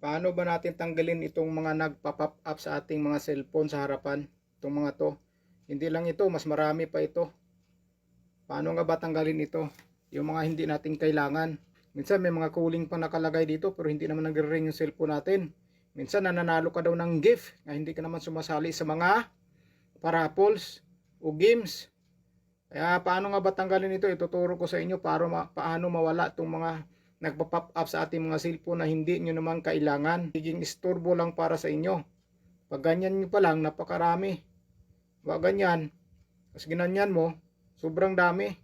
Paano ba natin tanggalin itong mga nagpa-pop up sa ating mga cellphone sa harapan? Itong mga to. Hindi lang ito, mas marami pa ito. Paano nga ba tanggalin ito? Yung mga hindi natin kailangan. Minsan may mga cooling pang nakalagay dito pero hindi naman nagre-ring yung cellphone natin. Minsan nananalo ka daw ng gift na hindi ka naman sumasali sa mga parables o games. Kaya paano nga ba tanggalin ito? Ituturo ko sa inyo para ma- paano mawala itong mga nagpa-pop up sa ating mga cellphone na hindi nyo naman kailangan. Higing istorbo lang para sa inyo. Pag ganyan nyo pa lang, napakarami. Wag ganyan. Tapos ginanyan mo, sobrang dami.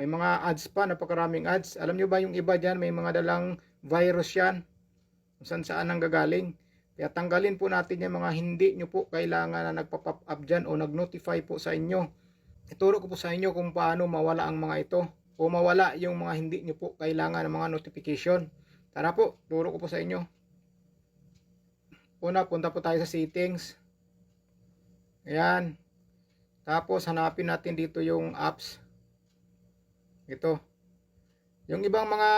May mga ads pa, napakaraming ads. Alam nyo ba yung iba dyan, may mga dalang virus yan. Saan saan ang gagaling. Kaya tanggalin po natin yung mga hindi nyo po kailangan na nagpa-pop up dyan o nag-notify po sa inyo. Ituro ko po sa inyo kung paano mawala ang mga ito o mawala yung mga hindi nyo po kailangan ng mga notification. Tara po, turo ko po sa inyo. Una, punta po tayo sa settings. Ayan. Tapos, hanapin natin dito yung apps. Ito. Yung ibang mga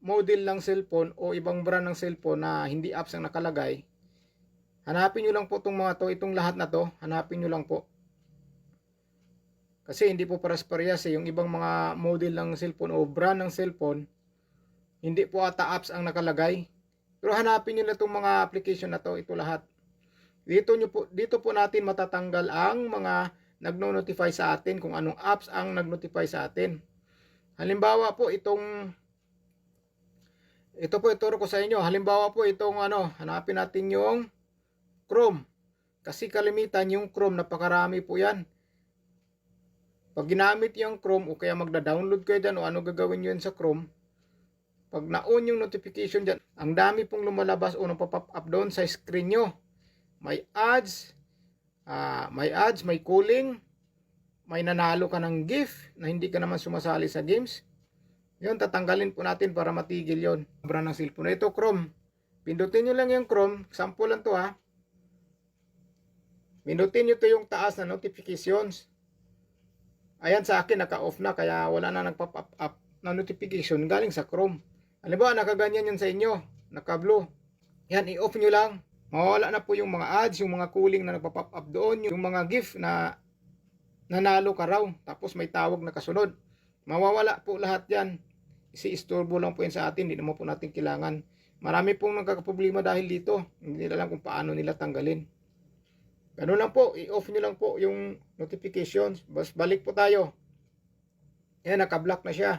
model ng cellphone o ibang brand ng cellphone na hindi apps ang nakalagay, hanapin nyo lang po itong mga to, itong lahat na to, hanapin nyo lang po. Kasi hindi po paras-parehas eh. Yung ibang mga model ng cellphone o brand ng cellphone, hindi po ata apps ang nakalagay. Pero hanapin nyo na itong mga application na to, ito lahat. Dito, nyo po, dito po natin matatanggal ang mga nagno-notify sa atin kung anong apps ang nag-notify sa atin. Halimbawa po itong ito po ituro ko sa inyo. Halimbawa po itong ano, hanapin natin yung Chrome. Kasi kalimitan yung Chrome, napakarami po yan. Pag ginamit yung Chrome o kaya magda-download kayo dyan o ano gagawin nyo sa Chrome, pag na-on yung notification dyan, ang dami pong lumalabas o pop up doon sa screen nyo. May ads, ah, may ads, may cooling, may nanalo ka ng gift na hindi ka naman sumasali sa games. Yun, tatanggalin po natin para matigil yon. Sobra ng cellphone. Ito, Chrome. Pindutin nyo lang yung Chrome. Sample lang to ha. Pindutin nyo to yung taas na notifications. Ayan sa akin, naka-off na. Kaya wala na nagpa-pop up na notification galing sa Chrome. Halimbawa, nakaganyan yun sa inyo. Naka-blue. Yan, i-off nyo lang. Mawala na po yung mga ads, yung mga cooling na nagpa-pop up doon, yung mga gift na nanalo ka raw. Tapos may tawag na kasunod. Mawawala po lahat yan. Isi-istorbo lang po yan sa atin. Hindi naman po natin kailangan. Marami pong nagkakaproblema dahil dito. Hindi nila alam kung paano nila tanggalin. Ganun lang po. I-off nyo lang po yung notifications. Bas balik po tayo. Yan, naka-block na siya.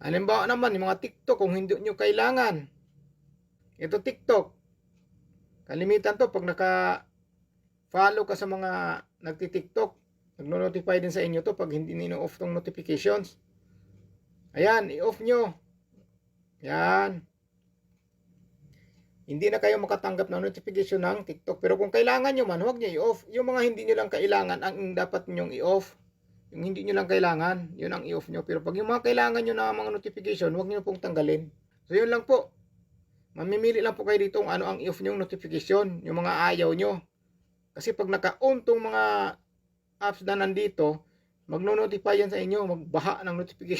Halimbawa naman, yung mga TikTok, kung hindi nyo kailangan. Ito TikTok. Kalimitan to, pag naka-follow ka sa mga nagti-TikTok, nagno-notify din sa inyo to pag hindi nino off tong notifications. Ayan, i-off nyo. Yan. Hindi na kayo makatanggap ng notification ng TikTok. Pero kung kailangan nyo man, huwag nyo i-off. Yung mga hindi nyo lang kailangan, ang dapat nyong i-off. Yung hindi nyo lang kailangan, yun ang i-off nyo. Pero pag yung mga kailangan nyo na mga notification, huwag nyo pong tanggalin. So yun lang po. Mamimili lang po kayo dito kung ano ang i-off nyong notification. Yung mga ayaw nyo. Kasi pag naka-on tong mga apps na nandito, magno-notify yan sa inyo, magbaha ng notification.